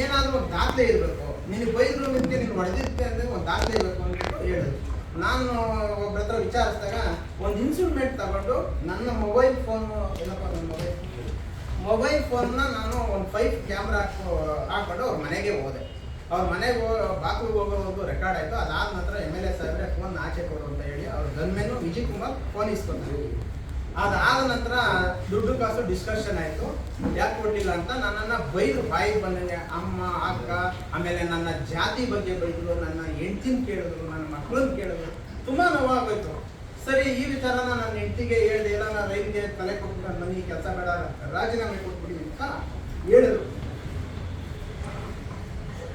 ಏನಾದ್ರೂ ಒಂದು ದಾಖಲೆ ಇರಬೇಕು ನಿನಗೆ ಬೈದ್ರು ನಿಮಗೆ ನೀನು ಹೊಡೆದಿದ್ದೆ ಅಂದ್ರೆ ಒಂದು ದಾಖಲೆ ಇರಬೇಕು ಅಂತ ಹೇಳಿದ್ರು ನಾನು ಒಬ್ಬರ ಹತ್ರ ವಿಚಾರಿಸಿದಾಗ ಒಂದು ಇನ್ಸ್ಟ್ರೂಮೆಂಟ್ ತಗೊಂಡು ನನ್ನ ಮೊಬೈಲ್ ಫೋನು ಏನಪ್ಪ ನನ್ನ ಮೊಬೈಲ್ ಮೊಬೈಲ್ ಫೋನ್ನ ನಾನು ಒಂದು ಫೈವ್ ಕ್ಯಾಮ್ರಾ ಹಾಕೋ ಹಾಕೊಂಡು ಅವ್ರ ಮನೆಗೆ ಹೋದೆ. ಅವ್ರ ಮನೆಗೆ ಹೋ ಬಾಗಿಲು ಹೋಗೋದು ರೆಕಾರ್ಡ್ ಆಯಿತು. ಅದಾದ ನಂತರ ಎಂ ಎಲ್ ಎ ಸಾಹೇಬ್ರೆ ಫೋನ್ ಆಚೆ ಕೊಡು ಅಂತ ಹೇಳಿ ಅವ್ರ ಗನ್ಮೆನು ವಿಜಯ್ ಕುಮಾರ್ ಫೋನ್ ಇಸ್ಕೊಂಡ್ರು. ಅದಾದ ನಂತರ ದುಡ್ಡು ಕಾಸು ಡಿಸ್ಕಷನ್ ಆಯಿತು. ಯಾಕೆ ಕೊಟ್ಟಿಲ್ಲ ಅಂತ ನನ್ನನ್ನು ಬೈದು ಬಾಯಿ ಬಂದಂಗೆ ಅಮ್ಮ, ಅಕ್ಕ, ಆಮೇಲೆ ನನ್ನ ಜಾತಿ ಬಗ್ಗೆ ಬೈದರು, ನನ್ನ ಹೆಂಡ್ತಿನ ಕೇಳಿದ್ರು, ನನ್ನ ಮಕ್ಕಳನ್ನ ಕೇಳಿದ್ರು. ತುಂಬ ನೋವಾಗೋಯ್ತು. ಸರಿ, ಈ ವಿಚಾರ ನನ್ನ ಹೆಂಡ್ತಿಗೆ ಹೇಳಿದೆ, ಇಲ್ಲ, ನಾನು ರೈಲ್ಗೆ ತಲೆ ಕೊಟ್ಟು ನನ್ನ ಮನೆಗೆ ಕೆಲಸ ಬೇಡ, ರಾಜೀನಾಮೆ ಕೊಟ್ಬಿಡಿ ಅಂತ ಹೇಳಿದ್ರು.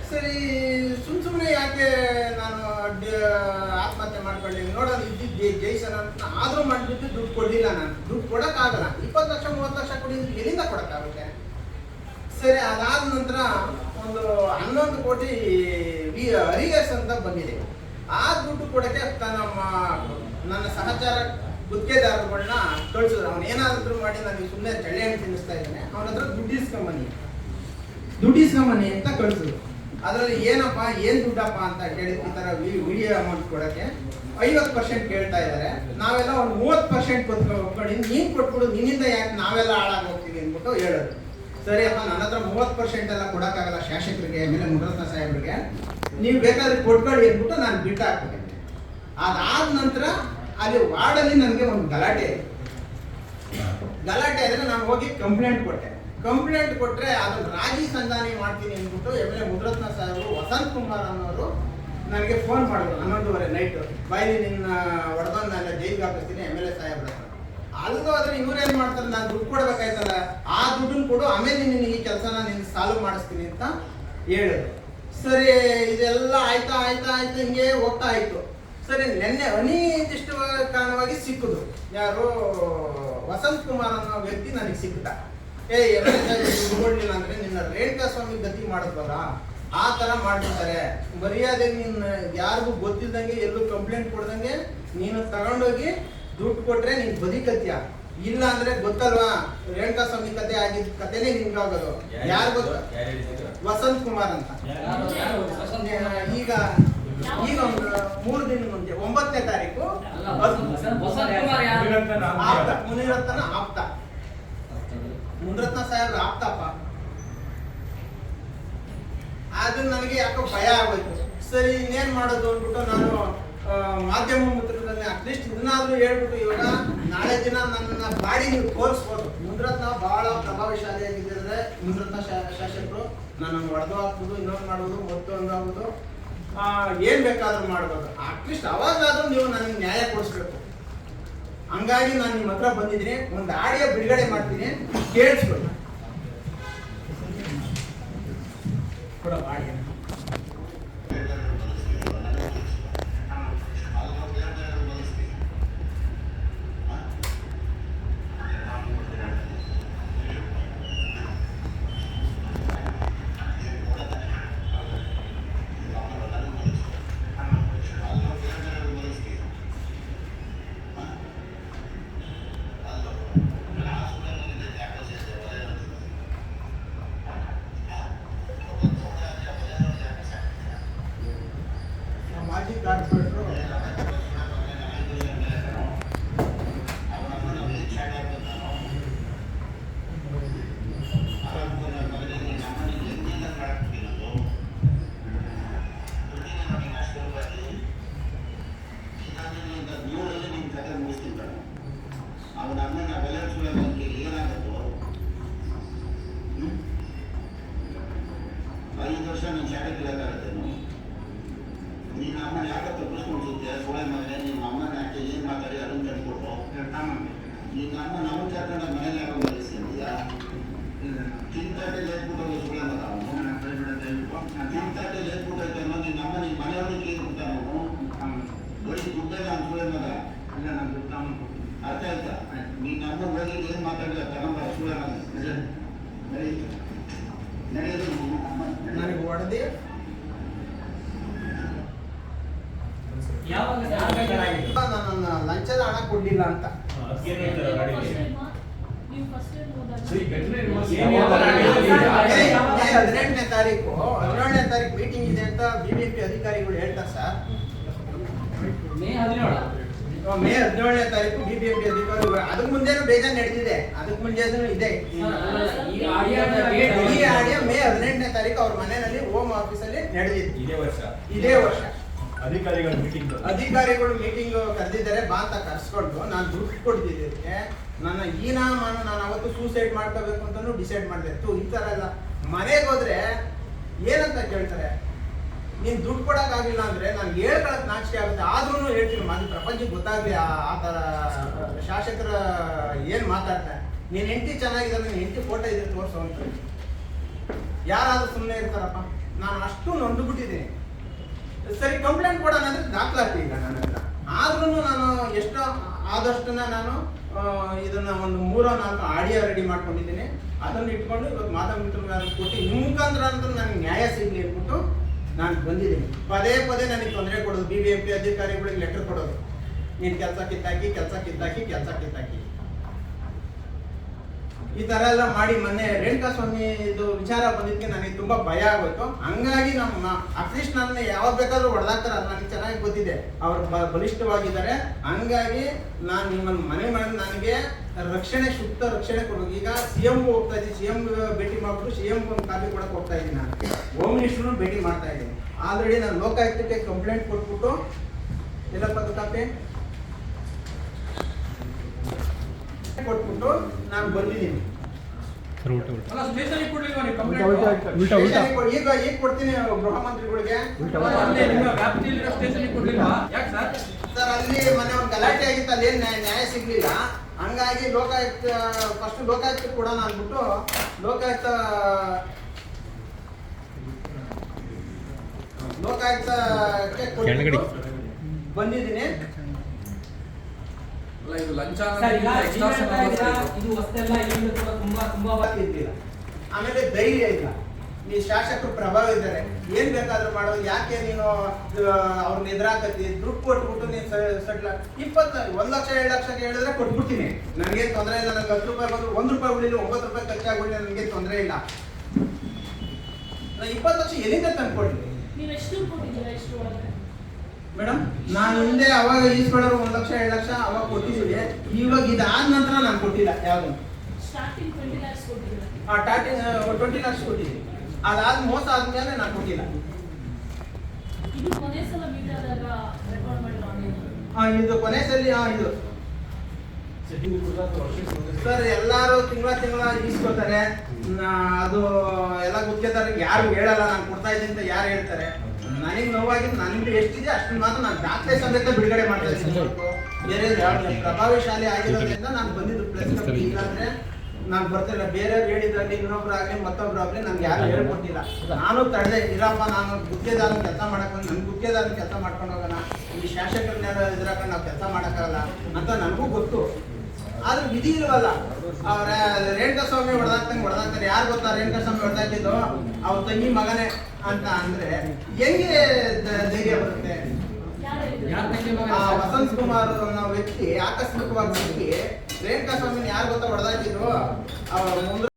ಸರಿ, ಸುಮ್ ಸುಮ್ಮನೆ ಯಾಕೆ ನಾನು ಆತ್ಮಹತ್ಯೆ ಮಾಡ್ಕೊಳ್ಳಿ ನೋಡೋದು ಇದ್ದಿದ್ದು ಜೈಸನ್ ಅಂತ ಆದರೂ ಮಾಡಿಬಿಟ್ಟು ದುಡ್ಡು ಕೊಡಲಿಲ್ಲ ನಾನು. ದುಡ್ಡು ಕೊಡೋಕ್ಕಾಗಲ್ಲ. ಇಪ್ಪತ್ತು ಲಕ್ಷ, ಮೂವತ್ತು ಲಕ್ಷ ಕೊಡಿ ಎಲ್ಲಿಂದ ಕೊಡೋಕ್ಕಾಗುತ್ತೆ? ಸರಿ, ಅದಾದ ನಂತರ ಒಂದು ಹನ್ನೊಂದು ಕೋಟಿ ವಿ ಅಂತ ಬಂದಿದೆ. ಆ ದುಡ್ಡು ಕೊಡಕ್ಕೆ ನಮ್ಮ ನನ್ನ ಸಹಚಾರ ಗುತ್ತಿಗೆದಾರರುಗಳನ್ನ ಕಳಿಸಿದ್ರು. ಅವನು ಏನಾದರೂ ಮಾಡಿ ನನಗೆ ಸುಮ್ಮನೆ ಚಳ್ಳೆಯನ್ನು ತಿನ್ನಿಸ್ತಾ ಇದ್ದಾನೆ. ಅವನ ಹತ್ರ ದುಡ್ಡು ಇಸ್ಕೊಂಬನ್ನಿ ದುಡ್ಡು ಇಸ್ಕೊಂಬನ್ನಿ ಅಂತ ಕಳ್ಸಿದ್ರು. ಅದರಲ್ಲಿ ಏನಪ್ಪ, ಏನ್ ದುಡ್ಡಪ್ಪ ಅಂತ ಕೇಳಿ ಈ ತರ ವಿಡಿಯೋ ಅಮೌಂಟ್ ಕೊಡಕ್ಕೆ ಐವತ್ತು ಪರ್ಸೆಂಟ್ ಕೇಳ್ತಾ ಇದ್ದಾರೆ ನಾವೆಲ್ಲ ಒಂದು ಮೂವತ್ತು ಪರ್ಸೆಂಟ್ ಕೊಟ್ಕೊಂಡು ನೀನ್ ಕೊಟ್ಬಿಡು, ನಿನ್ನಿಂದ ಯಾಕೆ ನಾವೆಲ್ಲ ಹಾಳಾಗಿ ಹೋಗ್ತೀವಿ ಅಂದ್ಬಿಟ್ಟು ಹೇಳೋದು. ಸರಿಯಪ್ಪ ನನ್ನ ಹತ್ರ ಮೂವತ್ತು ಪರ್ಸೆಂಟ್ ಎಲ್ಲ ಕೊಡಕ್ಕಾಗಲ್ಲ ಶಾಸಕರಿಗೆ ಆಮೇಲೆ ಮುರತ್ನ ಸಾಹೇಬ್ರಿಗೆ. ನೀವು ಬೇಕಾದ್ರೆ ಕೊಟ್ಕೊಳ್ಳಿ ಅಂದ್ಬಿಟ್ಟು ನಾನು ಬಿಟ್ಟು ಅದಾದ ನಂತರ ಅಲ್ಲಿ ವಾರ್ಡಲ್ಲಿ ನನಗೆ ಒಂದು ಗಲಾಟೆ. ಗಲಾಟೆ ಆದರೆ ನಾನು ಹೋಗಿ ಕಂಪ್ಲೇಂಟ್ ಕೊಟ್ಟೆ. ಕಂಪ್ಲೇಂಟ್ ಕೊಟ್ಟರೆ ಅದನ್ನ ರಾಜಿ ಸಂಧಾನಿ ಮಾಡ್ತೀನಿ ಅಂದ್ಬಿಟ್ಟು ಎಂ ಎಲ್ ಎ ಮುದ್ರತ್ನ ಸಾಹೇಬರು ವಸಂತ್ ಕುಮಾರ್ ಅನ್ನೋರು ನನಗೆ ಫೋನ್ ಮಾಡಿದ್ರು ಹನ್ನೊಂದುವರೆ ನೈಟ್ ಬಾಯಿ ನಿನ್ನ ಹೊಡೆದೊಂದು ನಾನು ಜೈಲಿಗೆ ಹಾಕಿಸ್ತೀನಿ ಎಂ ಎಲ್ ಎ ಸಾಹೇಬ್ ಅಲ್ಲೂ ಆದ್ರೆ ಏನು ಮಾಡ್ತಾರೆ? ನಾನು ದುಡ್ಡು ಕೊಡ್ಬೇಕಾಯ್ತಲ್ಲ. ಆ ದುಡ್ಡನ್ನು ಕೊಡು, ಆಮೇಲೆ ನಿನ್ನ ಈ ಕೆಲಸನ ನಿನ್ನ ಸಾಲ್ವ್ ಮಾಡಿಸ್ತೀನಿ ಅಂತ ಹೇಳಿದ್ರು. ಸರಿ, ಇದೆಲ್ಲ ಆಯ್ತಾ ಆಯ್ತಾ, ಆಯ್ತು, ಹಿಂಗೆ ಹೋಗ್ತಾ ಆಯ್ತು ಸರಿ, ನಿನ್ನೆ ಅನಿರ್ದಿಷ್ಟ ಕಾರಣವಾಗಿ ಸಿಕ್ಕುದು ಯಾರು? ವಸಂತ್ ಕುಮಾರ್ ಅನ್ನೋ ವ್ಯಕ್ತಿ ನನಗೆ ಸಿಕ್ಕಿದ ಏ ಎಂ ಎಲ್ ದುಡ್ಡು ಕೊಡ್ಲಿಲ್ಲ ಅಂದ್ರೆ ನಿನ್ನ ರೇಣುಕಾ ಸ್ವಾಮಿ ಗತಿ ಮಾಡಿದ್ವಲ್ಲ ಆ ತರ ಮಾಡ್ಬಿಡ್ತಾರೆ ಮರ್ಯಾದೆ ನಿನ್ನ ಯಾರಿಗೂ ಗೊತ್ತಿದ್ದಂಗೆ ಎಲ್ಲೂ ಕಂಪ್ಲೇಂಟ್ ಕೊಡ್ದಂಗೆ ನೀನು ತಗೊಂಡೋಗಿ ದುಡ್ಡು ಕೊಟ್ರೆ ನೀನ್ ಬದಿಕತ್ಯ ಇಲ್ಲ ಅಂದ್ರೆ ಗೊತ್ತಲ್ವಾ? ರೇಣುಕಾ ಸ್ವಾಮಿ ಕತೆ ಆಗಿದ್ ಕತೆನೇ ಆಗೋದು ಯಾರು ಗೊತ್ತ ವಸಂತ್ ಕುಮಾರ್ ಅಂತ. ಈಗ ಈಗ ಒಂದು ಮೂರು ದಿನ ಮುಂಚೆ ಒಂಬತ್ತನೇ ತಾರೀಕು ಆಪ್ತ ಮುನಿರತ್ನ ಆಪ್ತ ಮುನಿರತ್ನ ಸಾಹೇಬ್ರ ಆಪ್ತಪ್ಪ ಅದು ನನಗೆ ಯಾಕೋ ಭಯ ಆಗೋಯ್ತು ಸರಿ, ಇನ್ನೇನ್ ಮಾಡೋದು ಅಂದ್ಬಿಟ್ಟು ನಾನು ಮಾಧ್ಯಮ ಮಿತ್ರರಲ್ಲಿ ಅಟ್ಲೀಸ್ಟ್ ಇದನ್ನಾದ್ರೂ ಹೇಳ್ಬಿಟ್ಟು ಇವಾಗ ನಾಳೆ ದಿನ ನನ್ನ ಬಾಡಿ ನೀವು ತೋರಿಸ್ಬೋದು. ಮುಂದ್ರತ್ನ ಬಹಳ ಪ್ರಭಾವಶಾಲಿಯಾಗಿದ್ದರೆ ಮುನಿರತ್ನ ಶಾ- ಶಾಸಕರು ನಾನು ಹೊಡೆದು ಹಾಕ್ಬೋದು, ಇನ್ನೊಂದು ಮಾಡ್ಬೋದು ಮತ್ತೊಂದು ಆಗೋದು ಏನ್ ಬೇಕಾದ್ರೂ ಮಾಡ್ಬೋದು. ಅಟ್ಲೀಸ್ಟ್ ಅವಾಗಾದ್ರೂ ನೀವು ನನಗೆ ನ್ಯಾಯ ಕೊಡಿಸ್ಬೇಕು. ಹಂಗಾಗಿ ನಾನು ನಿಮ್ಮ ಹತ್ರ ಬಂದಿದ್ದೀನಿ. ಒಂದು ಆಡಿಯೋ ಬಿಡುಗಡೆ ಮಾಡ್ತೀನಿ. ಕೇಳಿಸ್ಕೊಳ್ಳಿ. ಕೂಡ ಆಡಿಯೋ ನೀನು ಅಮ್ಮನ ಯಾಕೆ ತಪ್ಪಿಸ್ಕೊಂಡು ಸುತ್ತೆ ಸೋಳೆ ಮಗನೇ ನಿಮ್ಮ ಅಮ್ಮನ ಯಾಕೆ ಏನು ಮಾತಾಡಿ ಅದನ್ನು ತಂದ್ಕೊಟ್ಟು ನಿನ್ನ ಅಮ್ಮ ನಾವು ಕರ್ಕೊಂಡ ಮನೇಲಿ ಯಾಕೆ ಬಯಸ್ತೀಯಾ ತಿಂತಾಟೆ ಲೇಟ್ಬಿಟ್ಟು ಸೋಳೆ ಮಗ ಅವನು ತಿಂತಾಟೆ ಲೇಟ್ಬಿಟ್ಟೈತೆ ಅನ್ನೋ ನಿನ್ನ ಅಮ್ಮ ನಿನ್ನ ಮನೆಯವ್ರಿಗೆ ಕೇಳ್ಬಿಟ್ಟ ಅವನು ಬರೀ ದುಡ್ಡಲ್ಲ ಅಂತ ಸೋಳೆ ಮಗ ಅರ್ಥ ಆಯ್ತಾ ನೀನ್ ನಮ್ಮ ಹೋಗಿ ಏನು ಮಾತಾಡಿಲ್ಲ ತಗೊಂಬ ಸುಳ್ಳ ನಡೆಯುತ್ತೆ ನಡೆಯೋದು ನನಗೆ ಹೊಡೆದಿ ನನ್ನ ಹಣ ಕೊಡ್ಲಿಲ್ಲ ಅಂತ ಹದಿನೆಂಟನೇ ತಾರೀಕು ಹದಿನೇಳನೇ ತಾರೀಕು ಮೀಟಿಂಗ್ ಇದೆ ಅಂತ ಬಿಬಿಎಂಪಿ ಅಧಿಕಾರಿಗಳು ಹೇಳ್ತಾರೆ ಸರ್. ಮೇ ಹದಿನೇಳು. ಮೇ ಹದಿನೇಳನೇ ತಾರೀಕು ಬಿಬಿಎಂಪಿ ಅಧಿಕಾರಿಗಳು. ಅದಕ್ಕೆ ಮುಂದೆನೂ ಬೇಜಾನ್ ನಡೆದಿದೆ. ಅದಕ್ಕೆ ಮುಂಚೆನೂ ಇದೆ. ಈ ಆಡಿಯೋ ಮೇ ಹದಿನೆಂಟನೇ ತಾರೀಕು ಅವ್ರ ಮನೆಯಲ್ಲಿ ಹೋಮ್ ಆಫೀಸಲ್ಲಿ ನಡೆದಿದೆ. ಇದೇ ವರ್ಷ. ಇದೇ ವರ್ಷ. ಅಧಿಕಾರಿಗಳ ಮೀಟಿಂಗ್ ಅಧಿಕಾರಿಗಳು ಮೀಟಿಂಗ್ ಕರೆದಿದ್ದಾರೆ ಬಾ ಅಂತ ಕರ್ಸ್ಕೊಂಡು ನಾನು ದುಡ್ಡು ಕೊಡ್ತಿದ್ದಕ್ಕೆ ನನ್ನ ಈನ ಮಾನ ನಾನು ಅವತ್ತು ಸೂಸೈಡ್ ಮಾಡ್ಕೋಬೇಕು ಅಂತಾನು ಡಿಸೈಡ್ ಮಾಡಿದೆ. ತು ಈ ಥರ ಎಲ್ಲ. ಮನೆಗೆ ಹೋದ್ರೆ ಏನಂತ ಕೇಳ್ತಾರೆ? ನೀನು ದುಡ್ಡು ಕೊಡೋಕ್ಕಾಗಿಲ್ಲ ಅಂದ್ರೆ ನಾನು ಹೇಳ್ಕೊಳಕ್ ನಾಚಿಕೆ ಆಗುತ್ತೆ. ಆದ್ರೂ ಹೇಳ್ತೀನಿ ಮಾತು ಪ್ರಪಂಚಕ್ಕೆ ಗೊತ್ತಾಗ್ಲಿ ಆ ಥರ ಶಾಸಕರ ಏನು ಮಾತಾಡ್ತಾರೆ ನೀನು ಹೆಂಡತಿ ಚೆನ್ನಾಗಿದೆ ನೀನು ಹೆಂಡತಿ ಫೋಟೋ ಇದ್ರೆ ತೋರಿಸೋ ಅಂತ. ಯಾರಾದರೂ ಸುಮ್ಮನೆ ಇರ್ತಾರಪ್ಪ. ನಾನು ಅಷ್ಟು ನೊಂದುಬಿಟ್ಟಿದ್ದೀನಿ. ಸರಿ ಕಂಪ್ಲೇಂಟ್ ಕೊಡೋಣ ಅಂದ್ರೆ ದಾಖಲಾತಿ ಇಲ್ಲ ನನ್ನ ಹತ್ರ. ಆದ್ರೂ ನಾನು ಎಷ್ಟೋ, ಆದಷ್ಟನ್ನ ನಾನು ಇದನ್ನ ಒಂದು ಮೂರೋ ನಾಲ್ಕು ಆಡಿಯೋ ರೆಡಿ ಮಾಡ್ಕೊಂಡಿದ್ದೀನಿ. ಅದನ್ನ ಇಟ್ಕೊಂಡು ಇವತ್ತು ಮಾತಾ ಮಿತ್ರ ಕೊಟ್ಟು ನಿಮ್ಮ ಮುಖಾಂತರ ಅಂತ ನನಗೆ ನ್ಯಾಯ ಸಿಗ್ಲಿ ಅಂದ್ಬಿಟ್ಟು ನಾನು ಬಂದಿದ್ದೀನಿ. ಪದೇ ಪದೇ ನನಗೆ ತೊಂದರೆ ಕೊಡೋದು. ಬಿ ಬಿ ಎಂ ಪಿ ಅಧಿಕಾರಿಗಳಿಗೆ ಲೆಟರ್ ಕೊಡೋದು. ನೀನು ಕೆಲಸ ಕಿತ್ತಾಕಿ ಕೆಲಸ ಕಿತ್ತಾಕಿ ಕೆಲಸ ಕಿತ್ತಾಕಿ. ಈ ತರ ಎಲ್ಲ ಮಾಡಿ ಮೊನ್ನೆ ರೇಣುಕಾ ಸ್ವಾಮಿ ಇದು ವಿಚಾರ ಬಂದಿದ್ದಕ್ಕೆ ನನಗೆ ತುಂಬಾ ಭಯ ಆಗೋಯ್ತು. ಹಂಗಾಗಿ ನಮ್ಮ ಅಟ್ಲೀಸ್ಟ್ ನನ್ನ ಯಾವಾಗ ಬೇಕಾದ್ರೂ ಹೊಡೆದಾಕ್ತಾರ ಅದು ನನಗೆ ಚೆನ್ನಾಗಿ ಗೊತ್ತಿದೆ. ಅವ್ರು ಬಲಿಷ್ಠವಾಗಿದ್ದಾರೆ. ಹಂಗಾಗಿ ನಾನು ನಿಮ್ಮನ್ನು ಮನೆ ಮಾಡಿ ನನಗೆ ರಕ್ಷಣೆ ಸೂಕ್ತ ರಕ್ಷಣೆ ಕೊಡಬೇಕು. ಈಗ ಸಿ ಎಂ ಹೋಗ್ತಾ ಇದ್ದೀನಿ, ಸಿ ಎಂ ಭೇಟಿ ಮಾಡ್ಬಿಟ್ಟು ಸಿ ಎಂ ಒಂದು ಕಾಪಿ ಕೊಡಕ್ಕೆ ಹೋಗ್ತಾ ಇದ್ದೀನಿ ನಾನು. ಹೋಮ್ ಭೇಟಿ ಮಾಡ್ತಾ ಇದ್ದೀನಿ. ಆಲ್ರೆಡಿ ನಾನು ಲೋಕಾಯುಕ್ತಕ್ಕೆ ಕಂಪ್ಲೇಂಟ್ ಕೊಟ್ಬಿಟ್ಟು, ಎಲ್ಲಪ್ಪ ಕಾಪಿ ಕೊಟ್ಬಿಟ್ಟು ನಾನು ಬಂದಿದ್ದೀನಿ. ಅಲ್ಲ ಸ್ಟೇಷನ್ ಕೊಡ್ಲಿಲ್ವಾ ನೀವು ಉಲ್ಟಾ, ಉಲ್ಟಾ. ಈಗ ಈಗ ಕೊಡ್ತೀನಿ ಗೃಹ ಮಂತ್ರಿಗಳಿಗೆ ಸರ್? ಸರ್ ಅಲ್ಲಿ ಮೊನ್ನೆ ಒಂದು ಗಲಾಟೆ ಆಗಿತ್ತು ಅಲ್ಲಿ ಏನ್ ನ್ಯಾಯ ಸಿಗ್ಲಿಲ್ಲ. ಹಂಗಾಗಿ ಲೋಕಾಯುಕ್ತ ಫಸ್ಟ್ ಲೋಕಾಯುಕ್ತ ಕೊಡೋಣ ಅಂದ್ಬಿಟ್ಟು ಲೋಕಾಯುಕ್ತ ಲೋಕಾಯುಕ್ತಕ್ಕೆ. ಕೊಟ್ಬಿಟ್ಟು ಬಂದಿದ್ದೀನಿ. ಅಲ್ಲ ಇದು ಲಂಚ ಹೊಸದಲ್ಲ ಕೂಡ ತುಂಬಾ ತುಂಬಾ ಇದ್ದಿಲ್ಲ ಆಮೇಲೆ ಧೈರ್ಯ ಇಲ್ಲ. ನೀ ಶಾಸಕರು ಪ್ರಭಾವ ಇದ್ದಾರೆ. ಏನ್ ಬೇಕಾದ್ರೂ ಮಾಡೋ ಯಾಕೆ ನೀನು ಅವ್ರನ್ನ ನಿದ್ರಾಕತಿ ದುಡ್ಡು ಕೊಟ್ಬಿಟ್ಟು ನೀನ್ ಸಡ್ಲ ಇಪ್ಪತ್ತ ಒಂದ್ ಲಕ್ಷ ಎರಡು ಲಕ್ಷ ಹೇಳಿದ್ರೆ ಕೊಟ್ಬಿಡ್ತೀನಿ. ನನ್ಗೆ ತೊಂದರೆ ಇಲ್ಲ. ನನಗೆ ಹತ್ತು ರೂಪಾಯಿ ಬಂದ್ರು ಒಂದ್ ರೂಪಾಯಿ ಉಳಿಲಿ ಒಂಬತ್ತು ರೂಪಾಯಿ ಖರ್ಚಾಗ್ಬಿಡಿ ನನಗೆ ತೊಂದರೆ ಇಲ್ಲ. ನಾ ಇಪ್ಪತ್ತು ಲಕ್ಷ ಎಲ್ಲಿಂದ ತಂದ್ಕೊಡ್ಲಿ? ನೀವು ಎಷ್ಟು ಕೊಟ್ಟಿದ್ದೀರಾ? ಎಷ್ಟು ಒಳಗೆ? ಮೇಡಮ್ ನಾನು ಹಿಂದೆ ಅವಾಗ ಈಸ್ಕೊಳ್ಳೋರು ಒಂದ್ ಲಕ್ಷ ಎರಡು ಲಕ್ಷ ಅವಾಗ ಕೊಟ್ಟಿದ್ದೀವಿ ಇವಾಗ ಇದಾದ ನಂತರ ನಾನು ಕೊಟ್ಟಿಲ್ಲ ಯಾವ್ದು? ಸ್ಟಾರ್ಟಿಂಗ್ ಟ್ವೆಂಟಿ ಲ್ಯಾಕ್ಸ್ ಕೊಟ್ಟಿದ್ದೀರಾ? ಆ ಟ್ವೆಂಟಿ ಲ್ಯಾಕ್ಸ್ ಕೊಟ್ಟಿದ್ದೀನಿ. ಅದಾದ ಮೋಸ ಆದ್ಮೇಲೆ ನಾನು ಕೊಟ್ಟಿಲ್ಲ. ಆ, ಇದು ಕೊನೆ ಸಲ ಆ, ಇದು. ಸರ್ ಎಲ್ಲಾರು ತಿಂಗಳ ತಿಂಗಳ ಈಸ್ಕೊತಾರೆ. ನಾ- ಅದು ಎಲ್ಲ ಗುತ್ತಿಗೆದಾರ ಯಾರು ಹೇಳಲ್ಲ ನಾನು ಕೊಡ್ತಾ ಇದ್ದೀನಿ ಅಂತ ಯಾರು ಹೇಳ್ತಾರೆ? ನನಗೆ ನೋವಾಗಿದ್ದು ನನಗೆ ಎಷ್ಟಿದೆ ಅಷ್ಟು ಮಾತ್ರ ನಾನು ದಾಖಲೆ ಸಮೇತ ಬಿಡುಗಡೆ ಮಾಡ್ತಾ ಇದ್ದೀನಿ. ಬೇರೆ ಪ್ರಭಾವಶಾಲಿ ಆಗಿರೋದ್ರಿಂದ ನಾನು ಬಂದಿದ್ದು ಪ್ಲಸ್ ಇಲ್ಲಾಂದ್ರೆ ನಾನು ಬರ್ತಿಲ್ಲ. ಬೇರೆ ಹೇಳಿದ್ರಲ್ಲಿ ಇನ್ನೊಬ್ರು ಆಗಲಿ ಮತ್ತೊಬ್ರು ಆಗಲಿ ನನ್ಗೆ ಯಾರು ಹೇಳ್ಕೊಟ್ಟಿಲ್ಲ. ನಾನು ತಡೆದೆ ಇರಪ್ಪ ನಾನು ಗುತ್ತಿಗೆದಾರ ಕೆಲಸ ಮಾಡಕ್ ಬಂದು ನನ್ನ ಗುತ್ತಿಗೆದಾರ ಕೆಲಸ ಮಾಡ್ಕೊಂಡು ಹೋಗೋಣ. ಈ ಶಾಸಕರನ್ನೆಲ್ಲ ಇದ್ರಾಗ ನಾವು ಕೆಲಸ ಮಾಡೋಕ್ಕಾಗಲ್ಲ ಅಂತ ನನಗೂ ಗೊತ್ತು. ಆದ್ರೆ ವಿಧಿ ಇಲ್ವಲ್ಲ? ಅವ್ರ ರೇಣುಕಸ್ವಾಮಿ ಹೊಡೆದಾಕ್ತಂಗೆ ಹೊಡೆದಾಕ್ತಾರೆ. ಯಾರು ಗೊತ್ತಾ ರೇಣುಕಸ್ವಾಮಿ ಹೊಡೆದಾಕಿದ್ದು? ಅವ್ರ ತಂಗಿ ಮಗನೇ ಅಂತ ಅಂದ್ರೆ ಹೆಂಗೆ ಧೈರ್ಯ ಬರುತ್ತೆ? ಆ ವಸಂತ್ ಕುಮಾರ್ ಅನ್ನೋ ವ್ಯಕ್ತಿ ಆಕಸ್ಮಿಕವಾಗಿ ಸಿಕ್ಕಿ ರೇಣುಕಾ ಸ್ವಾಮಿನ ಯಾರು ಗೊತ್ತಾ ಹೊಡೆದಾಕಿದ್ರು ಮುಂದೆ